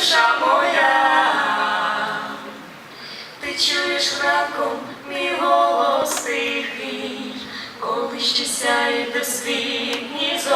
душа моя, ти чуєш раком мій голос тихий, коли ще сяє до світні зорі.